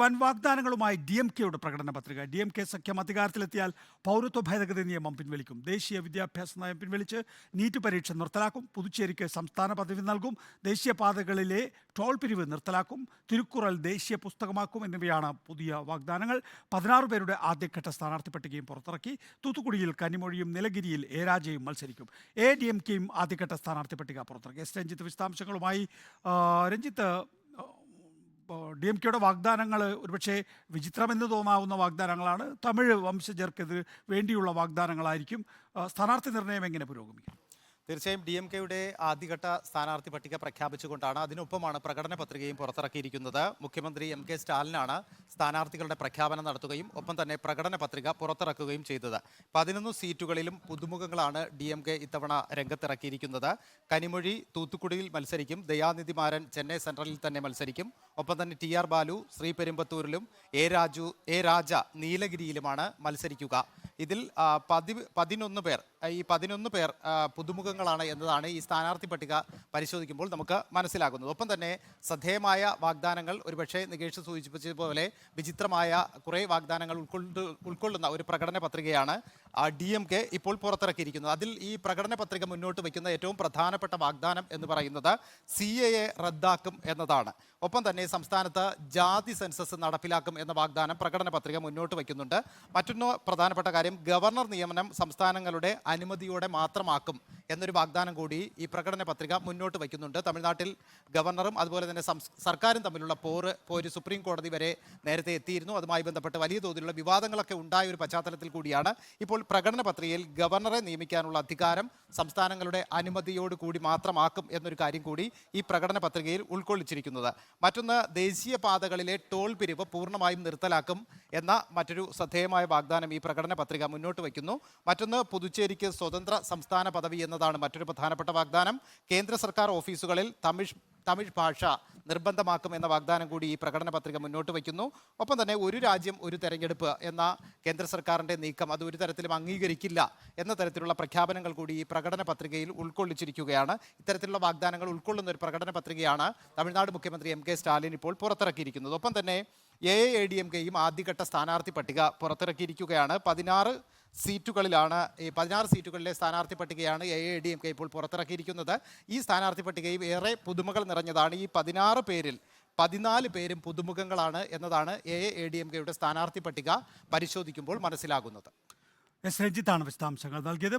വൻ വാഗ്ദാനങ്ങളുമായി D M കെയുടെ പ്രകടന പത്രിക. ഡി എം കെ സഖ്യം അധികാരത്തിലെത്തിയാൽ പൗരത്വ ഭേദഗതി നിയമം പിൻവലിക്കും. ദേശീയ വിദ്യാഭ്യാസ നയം പിൻവലിച്ച് നീറ്റ് പരീക്ഷ നിർത്തലാക്കും. പുതുച്ചേരിക്ക് സംസ്ഥാന പദവി നൽകും. ദേശീയ പാതകളിലെ ടോൾ പിരിവ് നിർത്തലാക്കും. തിരുക്കുറൽ ദേശീയ പുസ്തകമാക്കും എന്നിവയാണ് പുതിയ വാഗ്ദാനങ്ങൾ. പതിനാറ് പേരുടെ ആദ്യഘട്ട സ്ഥാനാർത്ഥി പട്ടികയും പുറത്തിറക്കി. തൂത്തുക്കുടിയിൽ കനിമൊഴിയും നിലഗിരിയിൽ എ രാജയും മത്സരിക്കും. എ ഡി എം കെയും ആദ്യഘട്ട സ്ഥാനാർത്ഥി പട്ടിക പുറത്തിറക്കി. എസ് രഞ്ജിത്ത് വിശദാംശങ്ങളുമായി രഞ്ജിത്ത് ഡി എം കെയുടെ വാഗ്ദാനങ്ങൾ ഒരുപക്ഷെ വിചിത്രമെന്ന് തോന്നാവുന്ന വാഗ്ദാനങ്ങളാണ്. തമിഴ് വംശജർക്കെതിരെ വേണ്ടിയുള്ള വാഗ്ദാനങ്ങളായിരിക്കും. സ്ഥാനാർത്ഥി നിർണയം എങ്ങനെ പുരോഗമിക്കും? തീർച്ചയായും ഡി എം കെയുടെ ആദ്യഘട്ട സ്ഥാനാർത്ഥി പട്ടിക പ്രഖ്യാപിച്ചുകൊണ്ടാണ് അതിനൊപ്പമാണ് പ്രകടന പത്രികയും പുറത്തിറക്കിയിരിക്കുന്നത്. മുഖ്യമന്ത്രി എം കെ സ്റ്റാലിനാണ് സ്ഥാനാർത്ഥികളുടെ പ്രഖ്യാപനം നടത്തുകയും ഒപ്പം തന്നെ പ്രകടന പത്രിക പുറത്തിറക്കുകയും ചെയ്തത്. പതിനൊന്ന് സീറ്റുകളിലും പുതുമുഖങ്ങളാണ് ഡി എം കെ ഇത്തവണ രംഗത്തിറക്കിയിരിക്കുന്നത്. കനിമൊഴി തൂത്തുക്കുടിയിൽ മത്സരിക്കും. ദയാനിധിമാരൻ ചെന്നൈ സെൻട്രലിൽ തന്നെ മത്സരിക്കും. ഒപ്പം തന്നെ ടി ആർ ബാലു ശ്രീപെരുമ്പത്തൂരിലും എ രാജു എ രാജ നീലഗിരിയിലുമാണ് മത്സരിക്കുക. ഇതിൽ പതി പതിനൊന്ന് പേർ ഈ പതിനൊന്ന് പേർ പുതുമുഖങ്ങളാണ് എന്നതാണ് ഈ സ്ഥാനാർത്ഥി പട്ടിക പരിശോധിക്കുമ്പോൾ നമുക്ക് മനസ്സിലാകുന്നത്. ഒപ്പം തന്നെ ശ്രദ്ധേയമായ വാഗ്ദാനങ്ങൾ ഒരുപക്ഷെ നികേഷ് സൂചിപ്പിച്ചതുപോലെ വിചിത്രമായ കുറേ വാഗ്ദാനങ്ങൾ ഉൾക്കൊണ്ട് ഉൾക്കൊള്ളുന്ന ഒരു പ്രകടന പത്രികയാണ് ഡി എം കെ ഇപ്പോൾ പുറത്തിറക്കിയിരിക്കുന്നത്. അതിൽ ഈ പ്രകടന പത്രിക മുന്നോട്ട് വയ്ക്കുന്ന ഏറ്റവും പ്രധാനപ്പെട്ട വാഗ്ദാനം എന്ന് പറയുന്നത് സി എ റദ്ദാക്കും എന്നതാണ്. ഒപ്പം തന്നെ സംസ്ഥാനത്ത് ജാതി സെൻസസ് നടപ്പിലാക്കും എന്ന വാഗ്ദാനം പ്രകടന പത്രിക മുന്നോട്ട് വയ്ക്കുന്നുണ്ട്. മറ്റൊന്ന് പ്രധാനപ്പെട്ട കാര്യം ഗവർണർ നിയമനം സംസ്ഥാനങ്ങളുടെ അനുമതിയോടെ മാത്രമാക്കും എന്നൊരു വാഗ്ദാനം കൂടി ഈ പ്രകടന പത്രിക മുന്നോട്ട് വയ്ക്കുന്നുണ്ട്. തമിഴ്നാട്ടിൽ ഗവർണറും അതുപോലെ തന്നെ സർക്കാരും തമ്മിലുള്ള പോര് പോര് സുപ്രീം കോടതി വരെ നേരത്തെ എത്തിയിരുന്നു. അതുമായി ബന്ധപ്പെട്ട് വലിയ തോതിലുള്ള വിവാദങ്ങളൊക്കെ ഉണ്ടായ ഒരു പശ്ചാത്തലത്തിൽ കൂടിയാണ് ഇപ്പോൾ പ്രകടന പത്രികയിൽ ഗവർണറെ നിയമിക്കാനുള്ള അധികാരം സംസ്ഥാനങ്ങളുടെ അനുമതിയോട് കൂടി മാത്രമാക്കും എന്നൊരു കാര്യം കൂടി ഈ പ്രകടന പത്രികയിൽ ഉൾക്കൊള്ളിച്ചിരിക്കുന്നത്. മറ്റൊന്ന് ദേശീയ പാതകളിലെ ടോൾ പിരിവ് പൂർണമായും നിർത്തലാക്കും എന്ന മറ്റൊരു ശ്രദ്ധേയമായ വാഗ്ദാനം ഈ പ്രകടന പത്രിക മുന്നോട്ട് വയ്ക്കുന്നു. മറ്റൊന്ന് പുതുച്ചേരിക്ക് സ്വതന്ത്ര സംസ്ഥാന പദവി എന്നതാണ് മറ്റൊരു പ്രധാനപ്പെട്ട വാഗ്ദാനം. കേന്ദ്ര സർക്കാർ ഓഫീസുകളിൽ തമിഴ് തമിഴ് ഭാഷ നിർബന്ധമാക്കും എന്ന വാഗ്ദാനം കൂടി ഈ പ്രകടന പത്രിക മുന്നോട്ട് വയ്ക്കുന്നു. ഒപ്പം തന്നെ ഒരു രാജ്യം ഒരു തെരഞ്ഞെടുപ്പ് എന്ന കേന്ദ്ര സർക്കാരിന്റെ നീക്കം അത് ഒരു തരത്തിലും അംഗീകരിക്കില്ല എന്ന തരത്തിലുള്ള പ്രഖ്യാപനങ്ങൾ കൂടി ഈ പ്രകടന പത്രികയിൽ ഉൾക്കൊള്ളിച്ചിരിക്കുകയാണ്. ഇത്തരത്തിലുള്ള വാഗ്ദാനങ്ങൾ ഉൾക്കൊള്ളുന്ന ഒരു പ്രകടന പത്രികയാണ് തമിഴ്നാട് മുഖ്യമന്ത്രി എം കെ സ്റ്റാലിൻ ഇപ്പോൾ പുറത്തിറക്കിയിരിക്കുന്നത്. ഒപ്പം തന്നെ എ എ ഡി എം കെയും ആദ്യഘട്ട സ്ഥാനാർത്ഥി പട്ടിക പുറത്തിറക്കിയിരിക്കുകയാണ്. പതിനാറ് സീറ്റുകളിലാണ് ഈ പതിനാറ് സീറ്റുകളിലെ സ്ഥാനാർത്ഥി പട്ടികയാണ് A A D M K ഇപ്പോൾ പുറത്തിറക്കിയിരിക്കുന്നത്. ഈ സ്ഥാനാർത്ഥി പട്ടികയും ഏറെ പുതുമകൾ നിറഞ്ഞതാണ്. ഈ പതിനാറ് പേരിൽ പതിനാല് പേരും പുതുമുഖങ്ങളാണ് എന്നതാണ് എ എ ഡി എം കെയുടെ സ്ഥാനാർത്ഥി പട്ടിക പരിശോധിക്കുമ്പോൾ മനസ്സിലാകുന്നത്. എസ്. രഞ്ജിത്താണ് വിശദാംശങ്ങൾ നൽകിയത്.